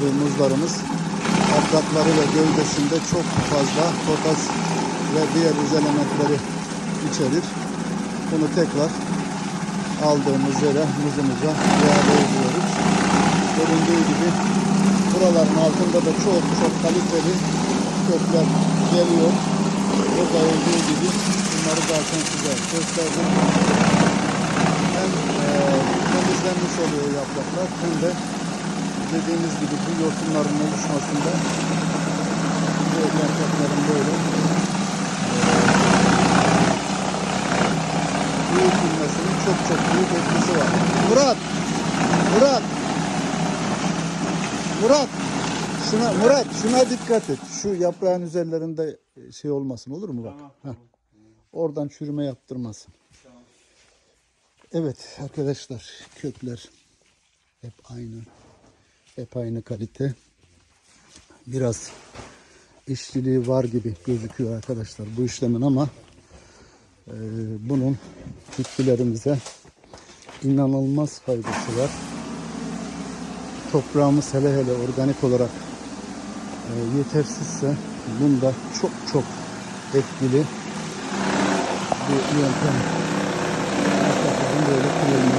Bu muzlarımız yaprakları ve gövdesinde çok fazla potas ve diğer iz elementleri içerir. Bunu tekrar aldığımız yere muzumuza iade ediyoruz. Göründüğü gibi buraların altında da çok çok kaliteli kökler geliyor. Burada olduğu gibi bunları zaten size gösterdim. Hem eee, temizlenmiş oluyor yapraklar hem de dediğimiz gibi bu yosunların oluşmasında bu yaprakların böyle büyütülmesinin çok çok büyük etkisi var. Murat! Murat! Murat! Şuna, Murat şuna dikkat et. Şu yaprağın üzerlerinde şey olmasın olur mu bak? Heh. Oradan çürüme yaptırmasın. Evet arkadaşlar kökler hep aynı. Hep aynı kalite. Biraz işçiliği var gibi gözüküyor arkadaşlar bu işlemin ama e, bunun bitkilerimize inanılmaz faydası var. Toprağımız hele hele organik olarak e, yetersizse bunda çok çok etkili bir yöntem. Böyle kullanılması.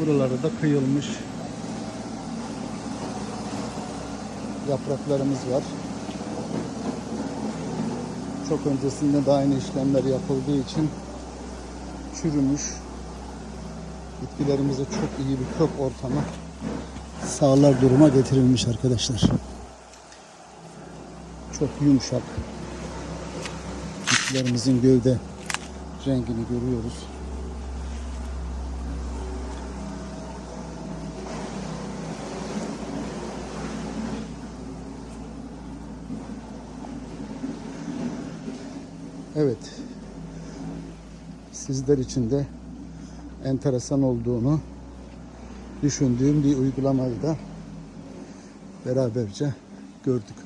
Buralarda da kıyılmış yapraklarımız var. Çok öncesinde de aynı işlemler yapıldığı için çürümüş. Bitkilerimize çok iyi bir kök ortamı sağlar duruma getirilmiş arkadaşlar. Çok yumuşak. Bitkilerimizin gövde rengini görüyoruz. Evet. Sizler için de enteresan olduğunu düşündüğüm bir uygulamayı da beraberce gördük.